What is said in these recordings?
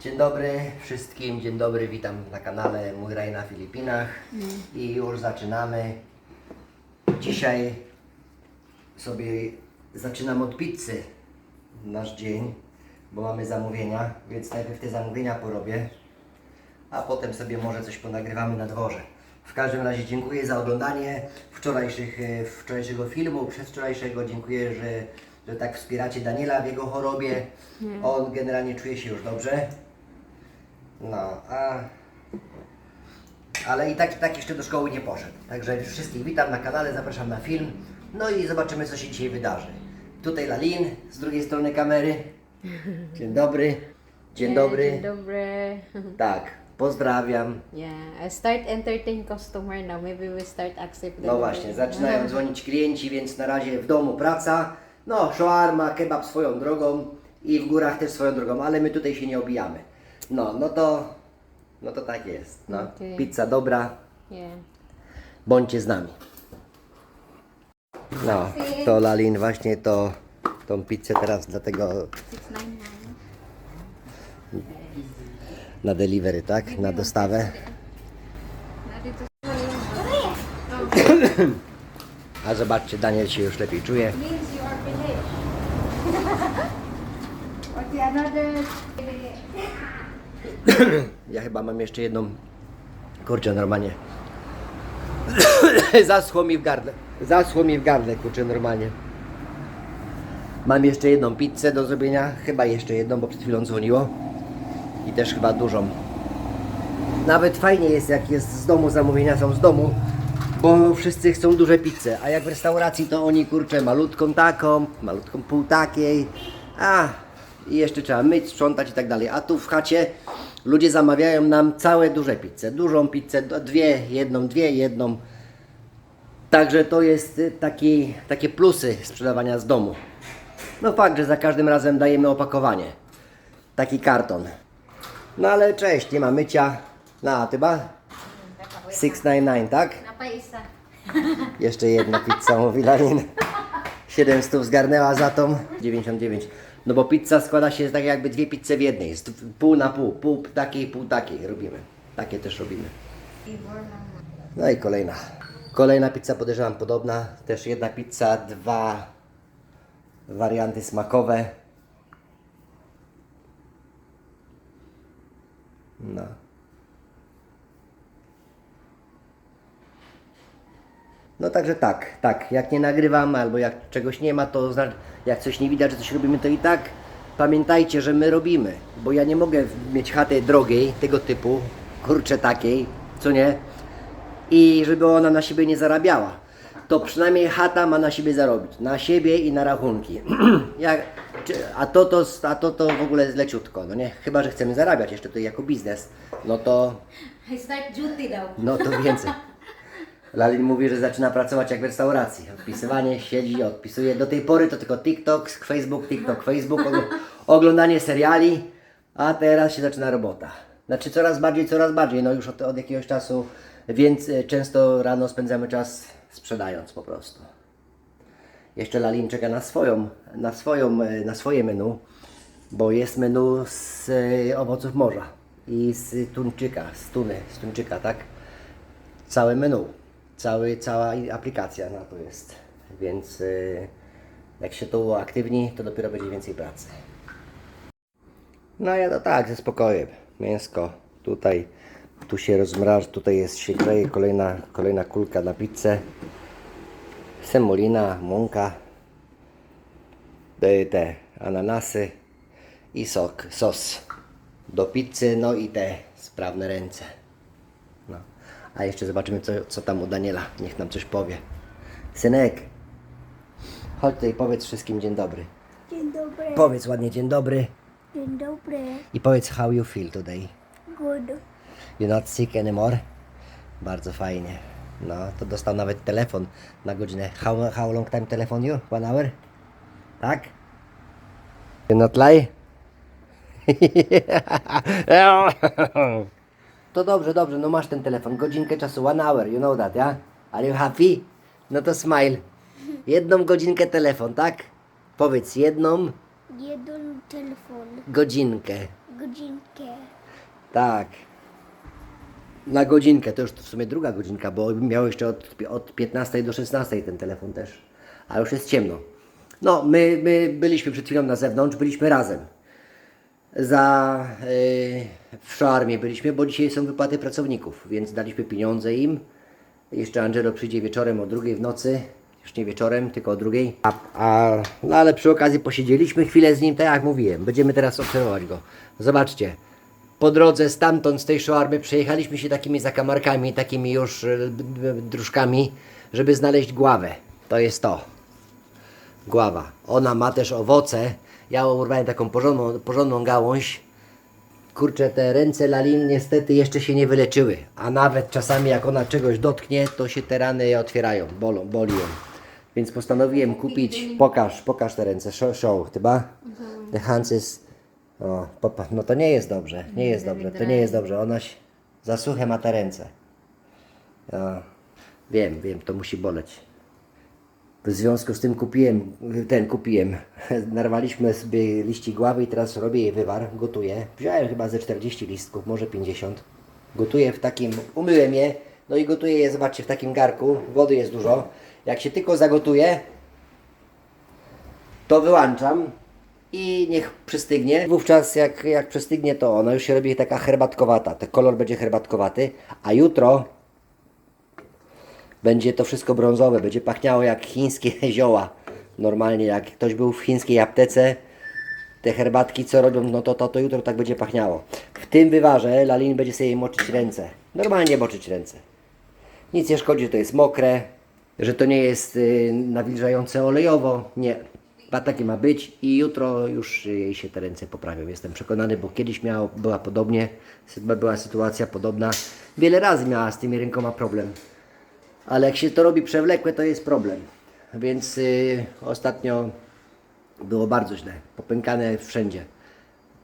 Dzień dobry wszystkim, dzień dobry, witam na kanale Mój Raj na Filipinach i już zaczynamy. Dzisiaj sobie zaczynam od pizzy nasz dzień, bo mamy zamówienia, więc najpierw te zamówienia porobię, a potem sobie może coś ponagrywamy na dworze. W każdym razie dziękuję za oglądanie wczorajszych, e, wczorajszego filmu, przedwczorajszego. Dziękuję, że, że tak wspieracie Daniela w jego chorobie. On generalnie czuje się już dobrze. No, a... Ale i tak, i tak jeszcze do szkoły nie poszedł. Także wszystkich witam na kanale, zapraszam na film. No i zobaczymy, co się dzisiaj wydarzy. Tutaj Lalin, z drugiej strony kamery. Dzień dobry. Dzień dobry. Dzień dobry. Tak, pozdrawiam. Yeah, start entertain customer now. Maybe we start accept them. No właśnie, zaczynają dzwonić klienci, więc na razie w domu praca. No, shawarma, kebab swoją drogą i w górach też swoją drogą, ale my tutaj się nie obijamy. No, no to, no to tak jest. No. Okej. Pizza dobra, Yeah. bądźcie z nami. No, to Lalin właśnie to, tą pizzę teraz dlatego 699. na delivery, tak? Na dostawę. A zobaczcie, Daniel się już lepiej czuje. means you are finished. okay, another. Ja chyba mam jeszcze jedną. Kurczę, normalnie. Zaschło mi w gardle. Zaschło mi w gardle, kurczę, normalnie. Mam jeszcze jedną pizzę do zrobienia. Chyba jeszcze jedną, bo przed chwilą dzwoniło. I też chyba dużą. Nawet fajnie jest, jak jest z domu, zamówienia są z domu, bo wszyscy chcą duże pizze. A jak w restauracji, to oni kurczę malutką taką, malutką pół takiej. A, i jeszcze trzeba myć, sprzątać i tak dalej. A tu w chacie ludzie zamawiają nam całe duże pizze. Dużą pizzę, dwie, jedną, dwie, jedną. Także to jest y, taki, takie plusy sprzedawania z domu. No fakt, że za każdym razem dajemy opakowanie. Taki karton. No ale cześć, nie ma mycia. No, ty ba? 699, tak? Jeszcze jedna pizza, mówi Larin. 700 zgarnęła za tą. 99. No bo pizza składa się z tak jakby dwie pizze w jednej. Jest pół na pół. Pół takiej, pół takiej robimy. Takie też robimy. No i kolejna. Kolejna pizza podejrzewam podobna. Też jedna pizza, dwa warianty smakowe. No. No także tak, tak, jak nie nagrywam albo jak czegoś nie ma, to znaczy, jak coś nie widać, że coś robimy, to i tak pamiętajcie, że my robimy, bo ja nie mogę mieć chaty drogiej, tego typu, kurczę takiej, co nie, i żeby ona na siebie nie zarabiała. To przynajmniej chata ma na siebie zarobić, na siebie i na rachunki. jak, a, to, to, a to to w ogóle jest leciutko, no nie? Chyba, że chcemy zarabiać jeszcze tutaj jako biznes, no to duty no to więcej. Lalin mówi, że zaczyna pracować jak w restauracji. Odpisywanie, siedzi, odpisuje. Do tej pory to tylko TikTok, Facebook, TikTok, Facebook, ogl- oglądanie seriali, a teraz się zaczyna robota. Znaczy coraz bardziej, coraz bardziej. No już od, od jakiegoś czasu, więc e, często rano spędzamy czas sprzedając po prostu. Jeszcze Lalin czeka na swoją, na swoją, e, na swoje menu, bo jest menu z e, owoców morza i z tuńczyka, z tuny, z tuńczyka, tak? Całe menu, cały, cała aplikacja na to jest, więc y, jak się tu uaktywni, to dopiero będzie więcej pracy. No ja to tak, ze spokojem, mięsko, tutaj, tu się rozmraż, tutaj jest, się kleje kolejna, kolejna kulka na pizzę, semolina, mąka, te ananasy i sok, sos do pizzy, no i te sprawne ręce. A jeszcze zobaczymy, co, co tam u Daniela. Niech nam coś powie. Synek, chodź tutaj, powiedz wszystkim dzień dobry. Dzień dobry. Powiedz ładnie dzień dobry Dzień dobry. i powiedz how you feel today. Good. You're not sick anymore? Bardzo fajnie. No, to dostał nawet telefon na godzinę. How, how long time telefon you? One hour? Tak? You're not lie? To dobrze, dobrze, no masz ten telefon. Godzinkę czasu, one hour, you know that, ja? Are you happy? No to smile. Jedną godzinkę telefon, tak? Powiedz jedną Jeden telefon. godzinkę. Godzinkę. Tak. Na godzinkę, to już w sumie druga godzinka, bo miał jeszcze od, od 15 do 16 ten telefon też. A już jest ciemno. No, my, my byliśmy przed chwilą na zewnątrz, byliśmy razem. Za yy, w Szarmie byliśmy, bo dzisiaj są wypłaty pracowników, więc daliśmy pieniądze im. Jeszcze Angelo przyjdzie wieczorem o drugiej w nocy. Już nie wieczorem, tylko o drugiej. A, a, no ale przy okazji posiedzieliśmy chwilę z nim, tak jak mówiłem. Będziemy teraz obserwować go. Zobaczcie. Po drodze stamtąd, z tej szarmy, przejechaliśmy się takimi zakamarkami, takimi już e, dróżkami, żeby znaleźć gławę. To jest to. Gława. Ona ma też owoce. Ja urwałem taką porządną, porządną gałąź. Kurczę, te ręce Lalin niestety jeszcze się nie wyleczyły. A nawet czasami jak ona czegoś dotknie, to się te rany otwierają, bolą, boli ją. Więc postanowiłem kupić, pokaż, pokaż te ręce, show, show chyba. The hands is, o, popa, no to nie jest dobrze, nie jest dobrze, to nie jest dobrze. Ona się, za suche ma te ręce. Ja, wiem, wiem, to musi boleć. W związku z tym kupiłem, ten kupiłem, narwaliśmy sobie liści gławy i teraz robię jej wywar, gotuję. Wziąłem chyba ze 40 listków, może 50. Gotuję w takim, umyłem je, no i gotuję je, zobaczcie, w takim garku, wody jest dużo. Jak się tylko zagotuje, to wyłączam i niech przystygnie. Wówczas jak, jak przystygnie, to ona już się robi taka herbatkowata, ten kolor będzie herbatkowaty, a jutro będzie to wszystko brązowe, będzie pachniało jak chińskie zioła. Normalnie, jak ktoś był w chińskiej aptece, te herbatki co robią, no to, to, to jutro tak będzie pachniało. W tym wywarze Lalin będzie sobie moczyć ręce. Normalnie moczyć ręce. Nic nie szkodzi, że to jest mokre, że to nie jest y, nawilżające olejowo. Nie. A takie ma być i jutro już jej się te ręce poprawią. Jestem przekonany, bo kiedyś miała, była podobnie, była sytuacja podobna. Wiele razy miała z tymi rękoma problem. Ale jak się to robi przewlekłe, to jest problem. Więc y, ostatnio było bardzo źle. Popękane wszędzie.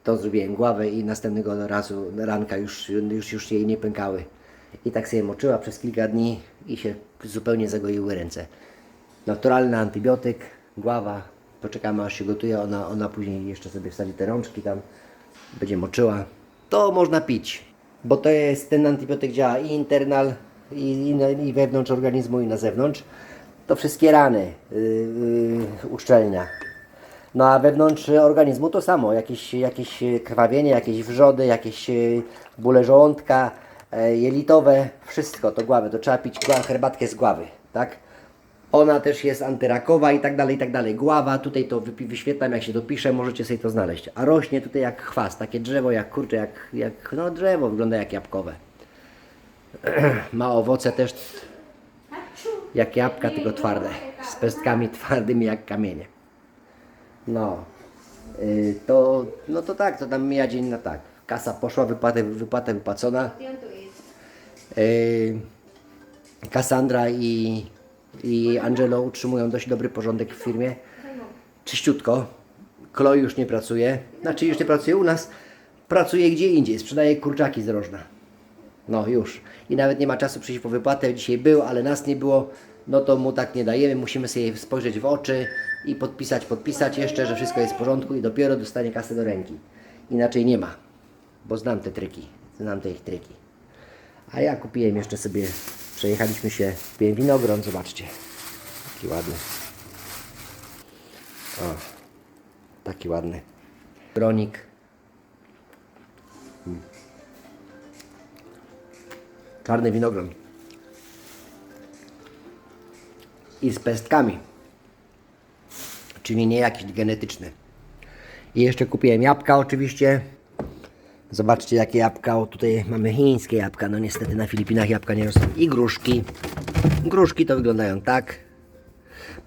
To zrobiłem głowę i następnego razu ranka już, już, już jej nie pękały. I tak sobie moczyła przez kilka dni i się zupełnie zagoiły ręce. Naturalny antybiotyk, gława. Poczekamy aż się gotuje. Ona, ona później jeszcze sobie wsadzi te rączki tam. Będzie moczyła. To można pić. Bo to jest, ten antybiotyk działa i internal, i, i, i wewnątrz organizmu, i na zewnątrz. To wszystkie rany yy, yy, uszczelnia. No a wewnątrz organizmu to samo, jakieś, jakieś krwawienie, jakieś wrzody, jakieś e, bóle żołądka, e, jelitowe, wszystko to gławy, to trzeba pić herbatkę z gławy, tak? Ona też jest antyrakowa i tak dalej, i tak dalej. Gława, tutaj to wyświetlam, jak się dopisze, możecie sobie to znaleźć. A rośnie tutaj jak chwast, takie drzewo, jak kurczę, jak, jak no drzewo, wygląda jak jabłkowe. Ma owoce też jak jabłka, tylko twarde, z pestkami twardymi jak kamienie. No, y, to, no to tak, to tam mija dzień na tak. Kasa poszła, wypłata, wypłata wypłacona. Y, Cassandra i, i Angelo utrzymują dość dobry porządek w firmie. Czyściutko. Chloe już nie pracuje. Znaczy już nie pracuje u nas. Pracuje gdzie indziej. Sprzedaje kurczaki z rożna. No już. I nawet nie ma czasu przyjść po wypłatę. Dzisiaj był, ale nas nie było. No to mu tak nie dajemy. Musimy sobie spojrzeć w oczy i podpisać, podpisać jeszcze, że wszystko jest w porządku i dopiero dostanie kasę do ręki. Inaczej nie ma. Bo znam te triki. Znam te ich triki. A ja kupiłem jeszcze sobie, przejechaliśmy się, kupiłem winogron, zobaczcie. Taki ładny. O, taki ładny. Gronik. Czarny winogron. I z pestkami. Czyli nie jakiś genetyczny. I jeszcze kupiłem jabłka oczywiście. Zobaczcie jakie jabłka. O, tutaj mamy chińskie jabłka. No niestety na Filipinach jabłka nie rosną. I gruszki. Gruszki to wyglądają tak.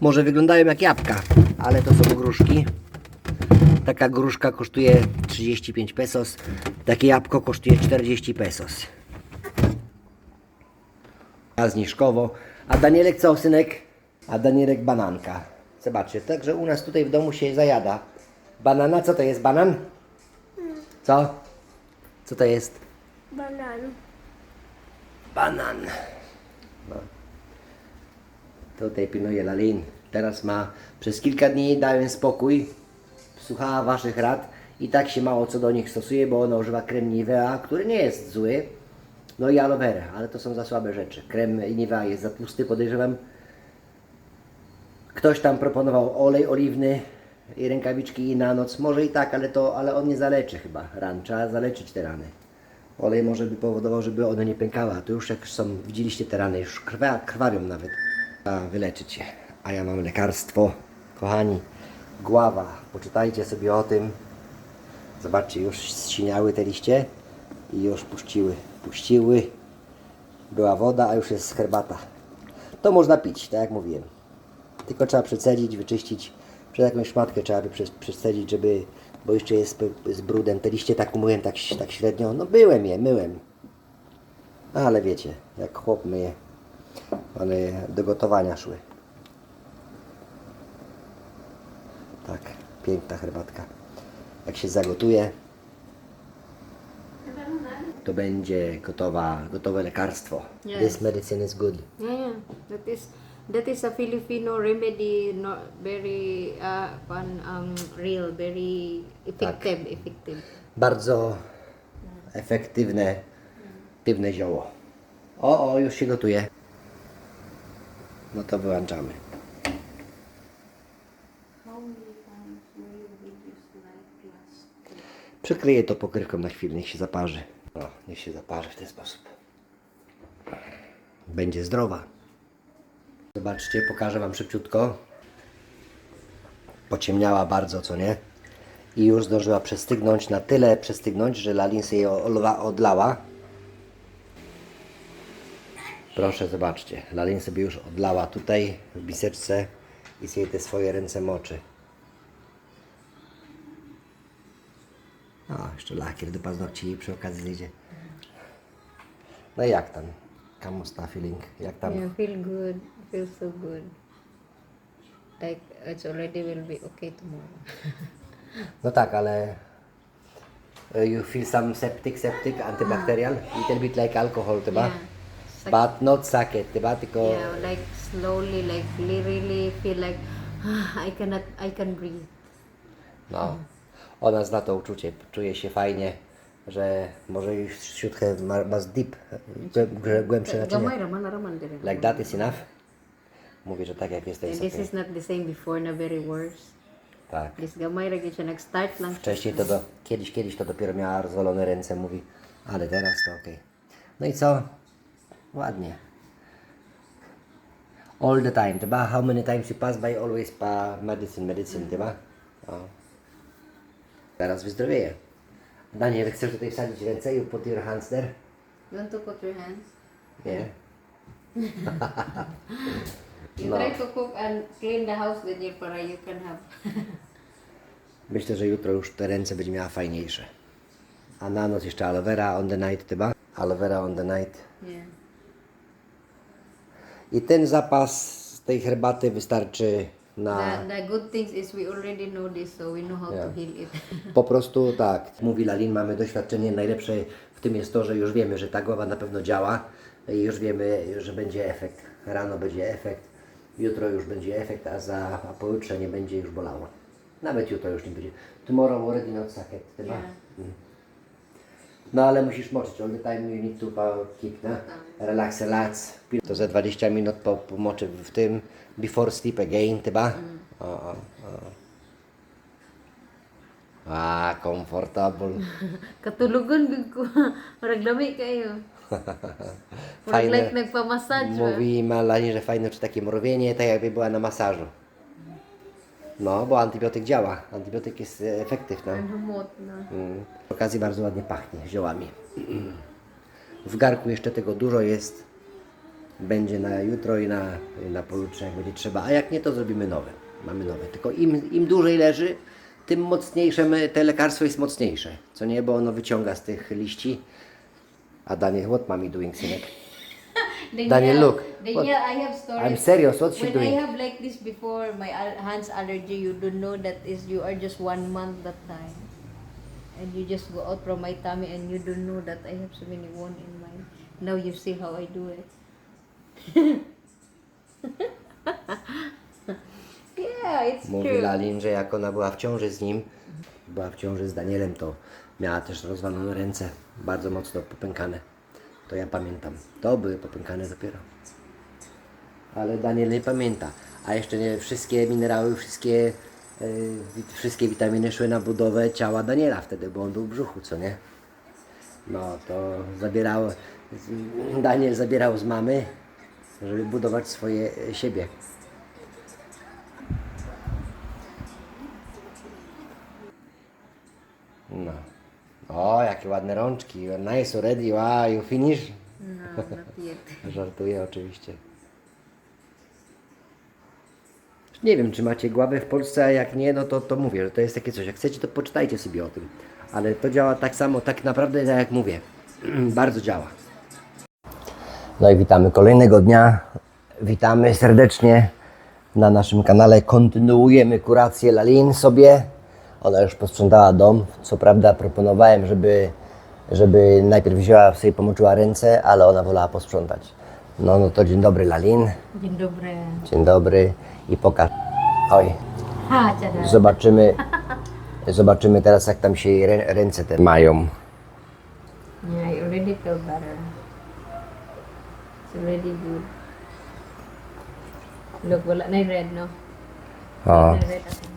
Może wyglądają jak jabłka, ale to są gruszki. Taka gruszka kosztuje 35 pesos. Takie jabłko kosztuje 40 pesos. A zniżkowo. A Danielek co, synek? A Danielek bananka. Zobaczcie, także u nas tutaj w domu się zajada. Banana, co to jest banan? Co? Co to jest? Banan. Banan. No. Tutaj pilnuje Lalin. Teraz ma, przez kilka dni dałem spokój. Słuchała Waszych rad I tak się mało co do nich stosuje, bo ona używa krem Nivea, który nie jest zły. No i aloe vera, ale to są za słabe rzeczy. Krem Nivea jest za tłusty, podejrzewam. Ktoś tam proponował olej oliwny i rękawiczki i na noc. Może i tak, ale, to, ale on nie zaleczy chyba ran. Trzeba zaleczyć te rany. Olej może by powodował, żeby one nie pękały. A tu już jak są, widzieliście te rany, już krwa, krwawią nawet. A wyleczyć się. A ja mam lekarstwo. Kochani, gława. Poczytajcie sobie o tym. Zobaczcie, już zsiniały te liście i już puściły. Puściły. Była woda, a już jest herbata. To można pić, tak jak mówiłem. Tylko trzeba przecedzić, wyczyścić. Przez jakąś szmatkę trzeba by przecedzić, żeby, bo jeszcze jest z brudem. Te liście tak umyłem tak, tak średnio. No byłem je, myłem. Ale wiecie, jak chłop myje. One do gotowania szły. Tak, piękna herbatka. Jak się zagotuje, to będzie gotowa, gotowe lekarstwo. Yes. This medicine is good. Yeah, yeah. That is that is a Filipino remedy, no, very uh, um, real, very effective, effective. Bardzo efektywne, efektywne zioło. O, o, już się gotuje. No to wyłączamy. Przykryję to pokrywką na chwilę, niech się zaparzy. O, niech się zaparzy w ten sposób. Będzie zdrowa. Zobaczcie, pokażę Wam szybciutko. Pociemniała bardzo, co nie? I już zdążyła przestygnąć, na tyle przestygnąć, że Lalin sobie je odlała. Proszę, zobaczcie. Lalin sobie już odlała tutaj w biseczce i sobie te swoje ręce moczy. O, jeszcze lakier do paznokci przy okazji zejdzie. No i jak tam? Kamusta feeling? Jak tam? Yeah, feel good, feel so good. Like it's already will be okay tomorrow. No tak, ale uh, you feel some septic, septic, antibacterial, little bit like alcohol, chyba? Yeah. But not sake, chyba? Tylko Yeah, like slowly, like really, really feel like I cannot, I can breathe. no, ona zna to uczucie, czuje się fajnie, że może już siódkę ma, ma z deep, głę- głę- głębsze naczynie. Gamay raman na raman dire. Like that is enough? Mówi, że tak jak jest, to And jest this okay. is not the same before na very worse. Tak. This gamay ra siya nag-start lang. Wcześniej to do, kiedyś, kiedyś to dopiero miała rozwalone ręce, mówi, ale teraz to okej. No i co? Ładnie. All the time, diba? How many times you pass by, always pa medicine, medicine, diba? O. Teraz wyzdrowieje. Daniel, chcesz tutaj wsadzić ręce? You put your hands there? You want to put your hands? Nie? You No. try to cook and clean the house with your para you can have. Myślę, że jutro już te ręce będzie miała fajniejsze. A na noc jeszcze aloe vera on the night, diba? Aloe vera on the night. Yeah. I ten zapas tej herbaty wystarczy na The, the good things is we already know this, so we know how Yeah. to heal it. po prostu tak. Mówi Lalin, mamy doświadczenie. Najlepsze w tym jest to, że już wiemy, że ta głowa na pewno działa i już wiemy, że będzie efekt. Rano będzie efekt, jutro już będzie efekt, a za a pojutrze nie będzie już bolało. Nawet jutro już nie będzie. Tomorrow already not chyba. Yeah. No ale musisz moczyć. The time you need to keep, no? Relax, relax. To za 20 minut po, pomoczy w tym. Before sleep again, chyba? O, o, o. Ah, comfortable. Katulugan gud ko. Murag lami kayo. Murag Fajne. like nagpa-massage ba? Mówi Malani, że fajne czy takie mrowienie, tak jakby była na masażu. No, bo antybiotyk działa. Antybiotyk jest e, efektywny. Humot na. Mm. Przy okazji bardzo ładnie pachnie ziołami. W garku jeszcze tego dużo jest. Będzie na jutro i na, na pojutrze, jak będzie trzeba. A jak nie, to zrobimy nowe. Mamy nowe. Tylko im, im dłużej leży, tym mocniejsze my, te lekarstwo jest mocniejsze. Co nie, bo ono wyciąga z tych liści. A Daniel, what mommy doing, synek? Daniel, look. Daniel, What? I have stories. I'm serious. What's she when doing? I have like this before, my hands allergy, you don't know that is you are just one month that time. And you just go out from my tummy and you don't know that I have so many wound in mine. Now you see how I do it. yeah, it's Mówi true. Lalin, że jak ona była w ciąży z nim, była w ciąży z Danielem, to miała też rozwalone ręce, bardzo mocno popękane. To ja pamiętam. To były popękane dopiero. Ale Daniel nie pamięta. A jeszcze nie wszystkie minerały, wszystkie, wi- wszystkie witaminy szły na budowę ciała Daniela wtedy, bo on był w brzuchu, co nie? No to zabierał, z- Daniel zabierał z mamy, żeby budować swoje e, siebie. No. O, jakie ładne rączki. Nice already. Wow, you finish? No. Żartuję oczywiście. Nie wiem, czy macie głowę w Polsce, a jak nie, no to, to mówię, że to jest takie coś. Jak chcecie, to poczytajcie sobie o tym. Ale to działa tak samo, tak naprawdę, tak jak mówię. Bardzo działa. No i witamy kolejnego dnia. Witamy serdecznie na naszym kanale. Kontynuujemy kurację Lalin sobie. Ona już posprzątała dom. Co prawda proponowałem, żeby, żeby najpierw wzięła sobie pomoczyła ręce, ale ona wolała posprzątać. No, no to dzień dobry Lalin. Dzień dobry. Dzień dobry i pokaż. Oj, zobaczymy. Zobaczymy teraz jak tam się jej rę- ręce te mają. Yeah, I already feel better. It's already good. Look, wala na yung red, no? O. Na red at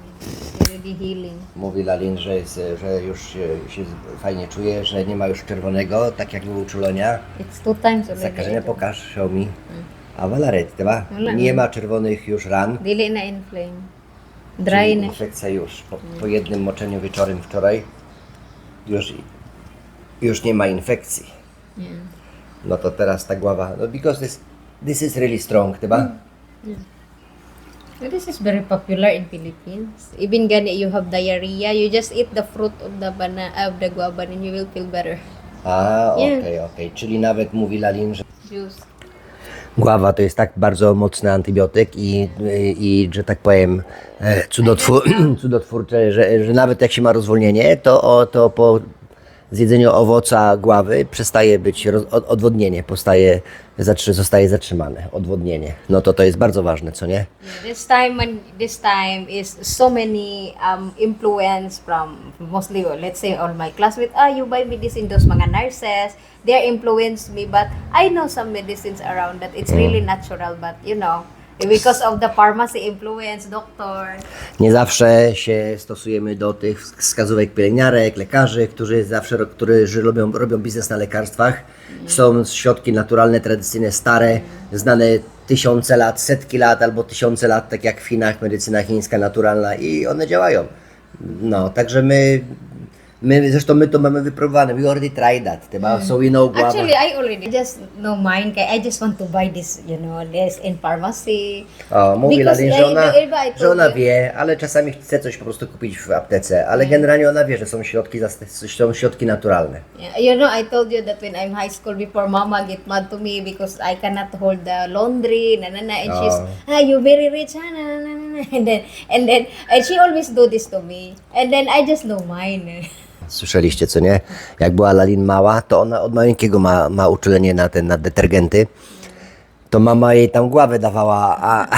Healing. Mówi Lalin, że, jest, że już się, się fajnie czuje, że nie ma już czerwonego, tak jak był uczulenia. It's two times already. Zakażenia pokaż, show mi. A wala red, diba? Wala. Nie ma czerwonych już ran. Dili na inflame. Czyli Dry na. infekcja już. Po, po jednym moczeniu wieczorem wczoraj już, już nie ma infekcji. Yeah. No to teraz ta głowa, no because this, this is really strong, diba? So this is very popular in Philippines. Even gani you have diarrhea, you just eat the fruit of the bana of the guava and you will feel better. A, okej, okej. Czyli nawet mówi Lalin, że Juice. Gława to jest tak bardzo mocny antybiotyk i, i, i że tak powiem e, cudotwór, cudotwórcze, że, że nawet jak się ma rozwolnienie, to, o, to po zjedzeniu owoca gławy przestaje być odwodnienie, postaje, zatrzy, zostaje zatrzymane, odwodnienie. No to to jest bardzo ważne, co nie? This time this time is so many um influence from mostly let's say all my classmates ah you buy medicine those mga nurses they influence me but I know some medicines around that it's really natural but you know because of the pharmacy influence doctor Nie zawsze się stosujemy do tych wskazówek pielęgniarek, lekarzy, którzy zawsze którzy robią, robią biznes na lekarstwach. Są środki naturalne, tradycyjne, stare, znane tysiące lat, setki lat albo tysiące lat, tak jak w Chinach, medycyna chińska naturalna i one działają. No, także my, my zresztą my to mamy wypróbowane. We already tried that, diba? So we know guava. actually I already just know mine I just want to buy this you know this in pharmacy O, mówi Because Lalin, I- że ona, I- I- I że ona wie, ale czasami chce coś po prostu kupić w aptece, ale generalnie ona wie, że są środki, zas- są środki naturalne. Yeah, you know, I told you that when I'm high school before, Mama get mad to me because I cannot hold the laundry, na na na, and she's, Oh. ah, you very rich, ah, na na na na, na. and then, and then, and she always do this to me, and then I just know mine. Słyszeliście, co nie? Jak była Lalin mała, to ona od maleńkiego ma, ma uczulenie na, ten, na detergenty. To mama jej tam głowę dawała, a...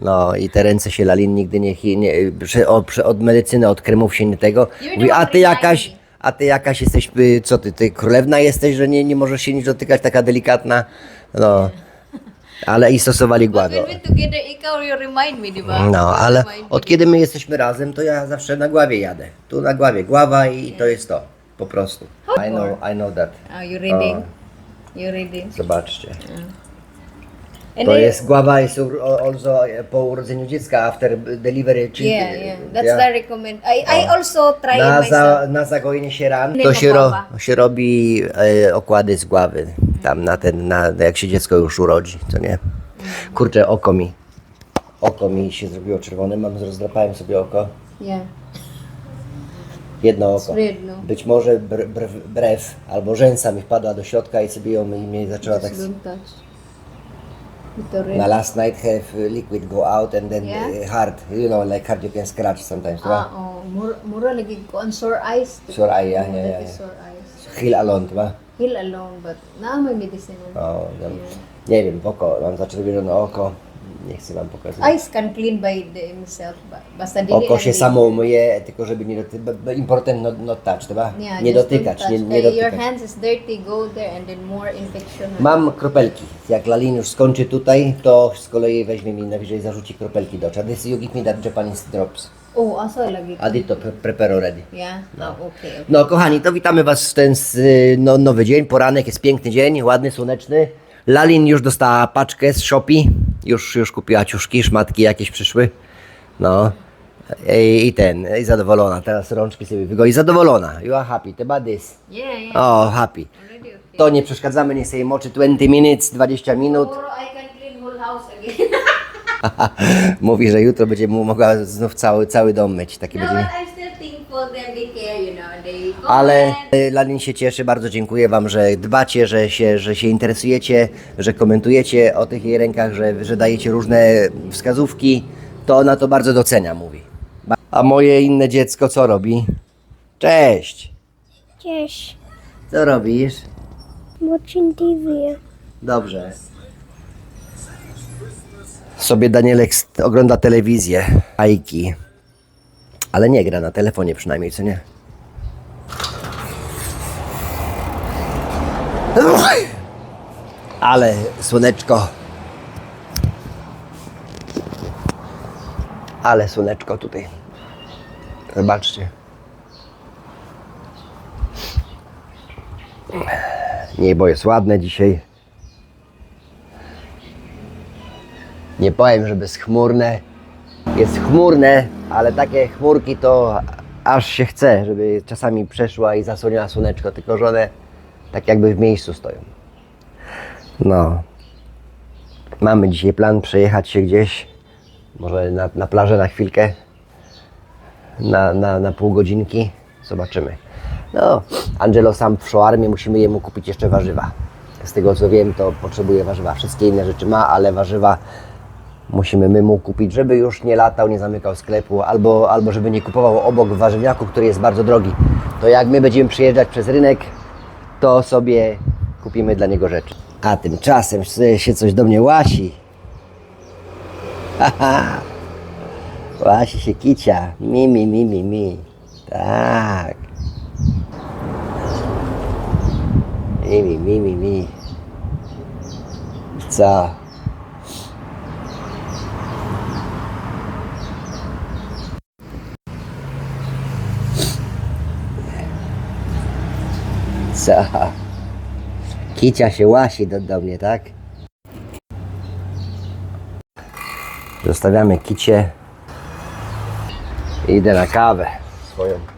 No i te ręce się Lalin nigdy nie... chi- nie przy, od, przy, od medycyny, od kremów się nie tego. Mówi, a ty jakaś... A ty jakaś jesteś, y, co ty, ty królewna jesteś, że nie, nie możesz się nic dotykać, taka delikatna. No. Ale i stosowali But głowę. when we're together, ikaw, you remind me, di ba? No, ale remind me. od kiedy my jesteśmy razem, to ja zawsze na gławie jadę. Tu na gławie gława i to jest to. Po prostu. I know, I know that. Oh, you reading? You reading? Zobaczcie. And To then- jest gława jest ur- also po urodzeniu dziecka, after delivery. Czyli, Yeah, yeah. That's yeah. the recommend. I, I also try Na, myself. za, na zagojenie się ran Nie to się, ro, się robi e, okłady z głowy. Tam na ten, na, jak się dziecko już urodzi, to nie? Kurczę, oko mi. Oko mi się zrobiło czerwone, mam rozdrapałem sobie oko. Yeah. Jedno oko. red, no. Być może br, br, brew albo rzęsa mi wpadła do środka i sobie ją i mnie zaczęła tak. Na last night have liquid go out and then Yeah? uh, hard, you know, like hard you can scratch sometimes, Ah, oh, mura, mura lagi ko on sore eyes. Sore eye, yeah, yeah, yeah. Sore eyes. Heal alone, diba? Heal alone, but na. O, wiem. Nie wiem, oko, mam zaczerwienione oko. Nie chcę wam pokazać. Eyes can clean by themselves. ba- Basta dili Oko lang się samo umyje, tylko żeby nie dotykać. Important not, not touch, dobra? Yeah, nie just dotykać, nie, touch. nie Kaya Your dotykać. hands is dirty, go there and then more infection. Mam kropelki. Jak Lalin już skończy tutaj, to z kolei weźmie mi najwyżej zarzuci kropelki do oczu. This you give me that Japanese drops. Oh, asa lagi. Adito pre- prepare already. Yeah? No. Oh, okay. No kochani, to witamy Was w ten s- no, nowy dzień, poranek, jest piękny dzień, ładny, słoneczny. Lalin już dostała paczkę z Shopee, już, już kupiła ciuszki, szmatki jakieś przyszły. No i, i ten, i zadowolona, teraz rączki sobie wygoi, zadowolona. You are happy, the bad is. Yeah, yeah. O, happy. To nie przeszkadzamy, nie sobie moczy 20 minutes, 20 minut. Tomorrow I can clean whole house again. Mówi, że jutro będzie mu mogła znów cały, cały dom myć. Taki no, będzie. but I'm still thankful them they care, you know. They comment. Ale y, Lalin się cieszy, bardzo dziękuję Wam, że dbacie, że się, że się interesujecie, że komentujecie o tych jej rękach, że, że dajecie różne wskazówki. To ona to bardzo docenia, mówi. Ba- A moje inne dziecko co robi? Cześć! Cześć. Co robisz? Watching TV. Dobrze. Sobie Danielek ogląda telewizję, Ajki. Ale nie gra na telefonie przynajmniej, co nie? Ale słoneczko. Ale słoneczko tutaj. Zobaczcie. Niebo jest ładne dzisiaj. Nie powiem, żeby schmurne. Jest chmurne, ale takie chmurki to aż się chce, żeby czasami przeszła i zasłoniła słoneczko, tylko że one tak jakby w miejscu stoją. No. Mamy dzisiaj plan przejechać się gdzieś, może na, na plażę na chwilkę, na, na, na pół godzinki. Zobaczymy. No, Angelo sam wszł armię, musimy jemu kupić jeszcze warzywa. Z tego co wiem, to potrzebuje warzywa. Wszystkie inne rzeczy ma, ale warzywa musimy my mu kupić, żeby już nie latał, nie zamykał sklepu, albo, albo żeby nie kupował obok warzywniaku, który jest bardzo drogi. To jak my będziemy przyjeżdżać przez rynek, to sobie kupimy dla niego rzeczy. A tymczasem się coś do mnie łasi. Haha. Łasi się kicia. Mi, mi, mi, mi, mi. Tak. Mi, mi, mi, mi, mi. Co? Co? Kicia się łasi do, do mnie, tak? Zostawiamy kicie idę na kawę swoją.